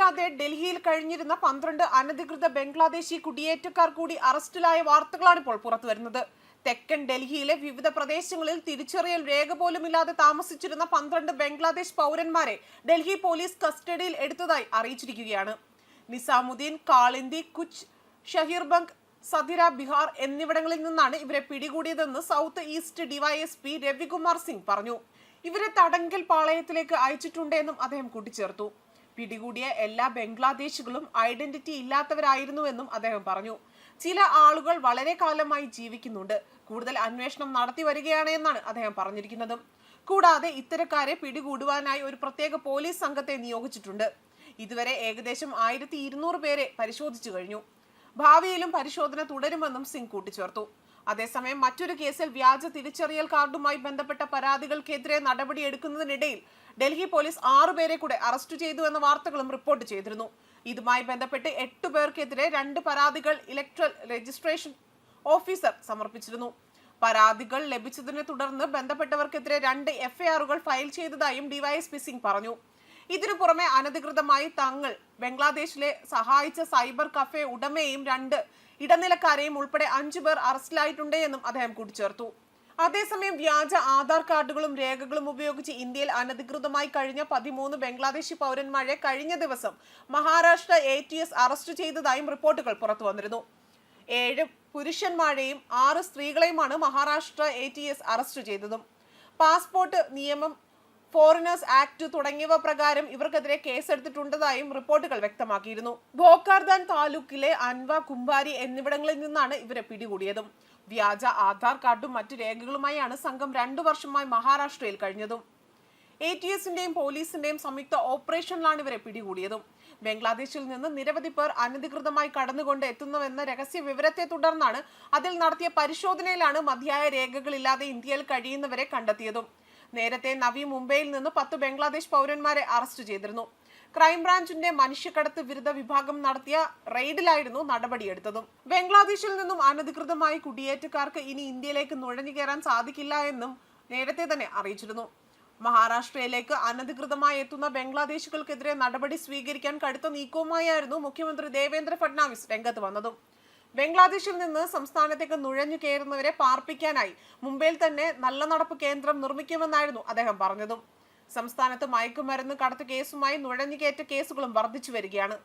ജാമ്യമില്ലാതെ ഡൽഹിയിൽ കഴിഞ്ഞിരുന്ന പന്ത്രണ്ട് അനധികൃത ബംഗ്ലാദേശി കുടിയേറ്റക്കാർ കൂടി അറസ്റ്റിലായ വാർത്തകളാണ് ഇപ്പോൾ പുറത്തുവരുന്നത്. തെക്കൻ ഡൽഹിയിലെ വിവിധ പ്രദേശങ്ങളിൽ തിരിച്ചറിയൽ രേഖ പോലുമില്ലാതെ താമസിച്ചിരുന്ന പന്ത്രണ്ട് ബംഗ്ലാദേശ് പൗരന്മാരെ ഡൽഹി പോലീസ് കസ്റ്റഡിയിൽ എടുത്തതായി അറിയിച്ചിരിക്കുകയാണ്. നിസാമുദ്ദീൻ കാളിന്ദി കുച്ച് ഷഹീർബങ്ക് സതിര ബിഹാർ എന്നിവിടങ്ങളിൽ നിന്നാണ് ഇവരെ പിടികൂടിയതെന്ന് south east DYSP Ravikumar Singh പറഞ്ഞു. ഇവരെ തടങ്കൽ പാളയത്തിലേക്ക് അയച്ചിട്ടുണ്ടെന്നും അദ്ദേഹം കൂട്ടിച്ചേർത്തു. പിടികൂടിയ എല്ലാ ബംഗ്ലാദേശികളും ഐഡന്റിറ്റി ഇല്ലാത്തവരായിരുന്നുവെന്നും അദ്ദേഹം പറഞ്ഞു. ചില ആളുകൾ വളരെ കാലമായി ജീവിക്കുന്നുണ്ട്. കൂടുതൽ അന്വേഷണം നടത്തി വരികയാണ് എന്നാണ് അദ്ദേഹം പറഞ്ഞിരിക്കുന്നത്. കൂടാതെ ഇത്തരക്കാരെ പിടികൂടുവാനായി ഒരു പ്രത്യേക പോലീസ് സംഘത്തെ നിയോഗിച്ചിട്ടുണ്ട്. ഇതുവരെ ഏകദേശം ആയിരത്തി ഇരുന്നൂറ് പേരെ പരിശോധിച്ചു കഴിഞ്ഞു. ഭാവിയിലും പരിശോധന തുടരുമെന്നും സിംഗ് കൂട്ടിച്ചേർത്തു. അതേസമയം മറ്റൊരു കേസിൽ വ്യാജ തിരിച്ചറിയൽ കാർഡുമായി ബന്ധപ്പെട്ട പരാതികൾക്കെതിരെ നടപടിയെടുക്കുന്നതിനിടയിൽ ഡൽഹി പോലീസ് ആറുപേരെ കൂടെ അറസ്റ്റ് ചെയ്തു എന്ന വാർത്തകളും റിപ്പോർട്ട് ചെയ്തിരുന്നു. ഇതുമായി ബന്ധപ്പെട്ട് എട്ട് പേർക്കെതിരെ രണ്ട് പരാതികൾ ഇലക്ട്രൽ രജിസ്ട്രേഷൻ ഓഫീസർ സമർപ്പിച്ചിരുന്നു. പരാതികൾ ലഭിച്ചതിനെ തുടർന്ന് ബന്ധപ്പെട്ടവർക്കെതിരെ രണ്ട് എഫ്ഐആറുകൾ ഫയൽ ചെയ്തതായും ഡിവൈഎസ്പി സിംഗ് പറഞ്ഞു. ഇതിനു പുറമെ അനധികൃതമായി തങ്ങൾ ബംഗ്ലാദേശിലെ സഹായിച്ച സൈബർ കഫേ ഉടമയെയും രണ്ട് ഇടനിലക്കാരെയും ഉൾപ്പെടെ അഞ്ചു പേർ അറസ്റ്റിലായിട്ടുണ്ട് എന്നും അദ്ദേഹം കൂട്ടിച്ചേർത്തു. അതേസമയം വ്യാജ ആധാർ കാർഡുകളും രേഖകളും ഉപയോഗിച്ച് ഇന്ത്യയിൽ അനധികൃതമായി കഴിഞ്ഞ പതിമൂന്ന് ബംഗ്ലാദേശി പൗരന്മാരെ കഴിഞ്ഞ ദിവസം മഹാരാഷ്ട്ര എ അറസ്റ്റ് ചെയ്തതായും റിപ്പോർട്ടുകൾ പുറത്തു വന്നിരുന്നു. ഏഴ് പുരുഷന്മാരെയും ആറ് സ്ത്രീകളെയുമാണ് മഹാരാഷ്ട്ര എ അറസ്റ്റ് ചെയ്തതും. പാസ്പോർട്ട് നിയമം ഫോറിനേഴ്സ് ആക്ട് തുടങ്ങിയവ പ്രകാരം ഇവർക്കെതിരെ കേസെടുത്തിട്ടുണ്ടതായും റിപ്പോർട്ടുകൾ വ്യക്തമാക്കിയിരുന്നു. ഭോക്കാർദാൻ താലൂക്കിലെ അൻവ കുമ്പാരി എന്നിവിടങ്ങളിൽ നിന്നാണ് ഇവരെ പിടികൂടിയതും. വ്യാജ ആധാർ കാർഡും മറ്റു രേഖകളുമായാണ് സംഘം രണ്ടു വർഷമായി മഹാരാഷ്ട്രയിൽ കഴിഞ്ഞതും. എ ടി എസിന്റെയും പോലീസിന്റെയും സംയുക്ത ഓപ്പറേഷനിലാണ് ഇവരെ പിടികൂടിയതും. ബംഗ്ലാദേശിൽ നിന്ന് നിരവധി പേർ അനധികൃതമായി കടന്നുകൊണ്ട് എത്തുന്നുവെന്ന രഹസ്യ വിവരത്തെ തുടർന്നാണ് അതിൽ നടത്തിയ പരിശോധനയിലാണ് മതിയായ രേഖകളില്ലാതെ ഇന്ത്യയിൽ കഴിയുന്നവരെ കണ്ടെത്തിയതും. നേരത്തെ നവി മുംബൈയിൽ നിന്ന് പത്ത് ബംഗ്ലാദേശ് പൗരന്മാരെ അറസ്റ്റ് ചെയ്തിരുന്നു. ക്രൈംബ്രാഞ്ചിന്റെ മനുഷ്യക്കടത്ത് വിരുദ്ധ വിഭാഗം നടത്തിയ റെയ്ഡിലായിരുന്നു നടപടിയെടുത്തതും. ബംഗ്ലാദേശിൽ നിന്നും അനധികൃതമായി കുടിയേറ്റക്കാർക്ക് ഇനി ഇന്ത്യയിലേക്ക് നുഴഞ്ഞു കയറാൻ സാധിക്കില്ല എന്നും നേരത്തെ തന്നെ അറിയിച്ചിരുന്നു. മഹാരാഷ്ട്രയിലേക്ക് അനധികൃതമായി എത്തുന്ന ബംഗ്ലാദേശികൾക്കെതിരെ നടപടി സ്വീകരിക്കാൻ കടുത്ത നീക്കവുമായിരുന്നു മുഖ്യമന്ത്രി ദേവേന്ദ്ര ഫഡ്നാവിസ് രംഗത്ത് വന്നതും. ബംഗ്ലാദേശിൽ നിന്ന് സംസ്ഥാനത്തേക്ക് നുഴഞ്ഞു കയറുന്നവരെ പാർപ്പിക്കാനായി മുംബൈയിൽ തന്നെ നല്ല നടപ്പ് കേന്ദ്രം നിർമ്മിക്കുമെന്നായിരുന്നു അദ്ദേഹം പറഞ്ഞതും. സംസ്ഥാനത്ത് മയക്കുമരുന്ന് കടത്തു കേസുമായി നുഴഞ്ഞുകയറ്റ കേസുകളും വർദ്ധിച്ചു വരികയാണ്.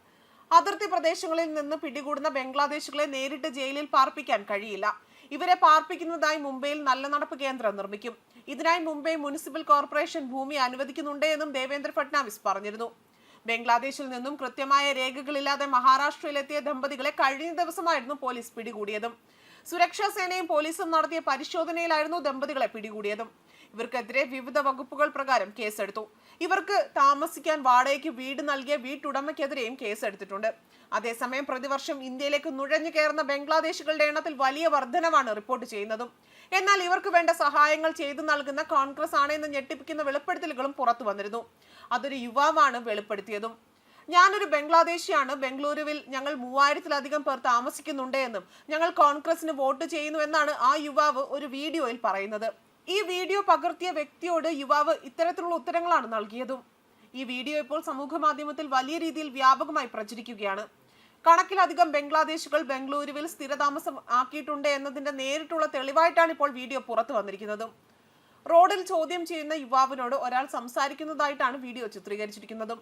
അതിർത്തി പ്രദേശങ്ങളിൽ നിന്ന് പിടികൂടുന്ന ബംഗ്ലാദേശികളെ നേരിട്ട് ജയിലിൽ പാർപ്പിക്കാൻ കഴിയില്ല. ഇവരെ പാർപ്പിക്കുന്നതായി മുംബൈയിൽ നല്ല നടപ്പ് കേന്ദ്രം നിർമ്മിക്കും. ഇതിനായി മുംബൈ മുനിസിപ്പൽ കോർപ്പറേഷൻ ഭൂമി അനുവദിക്കുന്നുണ്ട് എന്നും ദേവേന്ദ്ര ഫട്നാവിസ് പറഞ്ഞിരുന്നു. ബംഗ്ലാദേശിൽ നിന്നും കൃത്യമായ രേഖകളില്ലാതെ മഹാരാഷ്ട്രയിലെത്തിയ ദമ്പതികളെ കഴിഞ്ഞ ദിവസമായിരുന്നു പോലീസ് പിടികൂടിയതും. സുരക്ഷാ സേനയും പോലീസും നടത്തിയ പരിശോധനയിലായിരുന്നു ദമ്പതികളെ പിടികൂടിയതും. ഇവർക്കെതിരെ വിവിധ വകുപ്പുകൾ പ്രകാരം കേസെടുത്തു. ഇവർക്ക് താമസിക്കാൻ വാടകയ്ക്ക് വീട് നൽകിയ വീട്ടുടമയ്ക്കെതിരെയും കേസെടുത്തിട്ടുണ്ട്. അതേസമയം പ്രതിവർഷം ഇന്ത്യയിലേക്ക് നുഴഞ്ഞു കയറുന്ന ബംഗ്ലാദേശികളുടെ എണ്ണത്തിൽ വലിയ വർധനവാണ് റിപ്പോർട്ട് ചെയ്യുന്നതും. എന്നാൽ ഇവർക്ക് വേണ്ട സഹായങ്ങൾ ചെയ്തു നൽകുന്ന കോൺഗ്രസ് ആണെന്ന് ഞെട്ടിപ്പിക്കുന്ന വെളിപ്പെടുത്തലുകളും പുറത്തു വന്നിരുന്നു. അതൊരു യുവാവാണ് വെളിപ്പെടുത്തിയതും. ഞാനൊരു ബംഗ്ലാദേശിയാണ്. ബംഗളൂരുവിൽ ഞങ്ങൾ മൂവായിരത്തിലധികം പേർ താമസിക്കുന്നുണ്ട് എന്നും ഞങ്ങൾ കോൺഗ്രസിന് വോട്ട് ചെയ്യുന്നു എന്നാണ് ആ യുവാവ് ഒരു വീഡിയോയിൽ പറയുന്നത്. ഈ വീഡിയോ പകർത്തിയ വ്യക്തിയോട് യുവാവ് ഇത്തരത്തിലുള്ള ഉത്തരങ്ങളാണ് നൽകിയതും. ഈ വീഡിയോ ഇപ്പോൾ സമൂഹ മാധ്യമത്തിൽ വലിയ രീതിയിൽ വ്യാപകമായി പ്രചരിക്കുകയാണ്. കണക്കിലധികം ബംഗ്ലാദേശുകൾ ബംഗളൂരുവിൽ സ്ഥിരതാമസം ആക്കിയിട്ടുണ്ട് എന്നതിന്റെ നേരിട്ടുള്ള തെളിവായിട്ടാണ് ഇപ്പോൾ വീഡിയോ പുറത്തു വന്നിരിക്കുന്നത്. റോഡിൽ ചോദ്യം ചെയ്യുന്ന യുവാവിനോട് ഒരാൾ സംസാരിക്കുന്നതായിട്ടാണ് വീഡിയോ ചിത്രീകരിച്ചിരിക്കുന്നതും.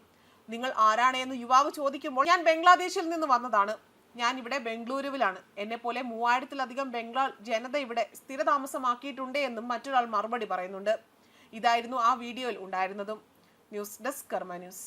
നിങ്ങൾ ആരാണ്? എന്ന് യുവാവ് ചോദിക്കുമ്പോൾ ഞാൻ ബംഗ്ലാദേശിൽ നിന്ന് വന്നതാണ്. ഞാൻ ഇവിടെ ബംഗളൂരുവിലാണ്. എന്നെ പോലെ മൂവായിരത്തിലധികം ബംഗാൾ ജനത ഇവിടെ സ്ഥിരതാമസമാക്കിയിട്ടുണ്ട് എന്നും മറ്റൊരാൾ മറുപടി പറയുന്നുണ്ട്. ഇതായിരുന്നു ആ വീഡിയോയിൽ ഉണ്ടായിരുന്നതും. News desk Karma news.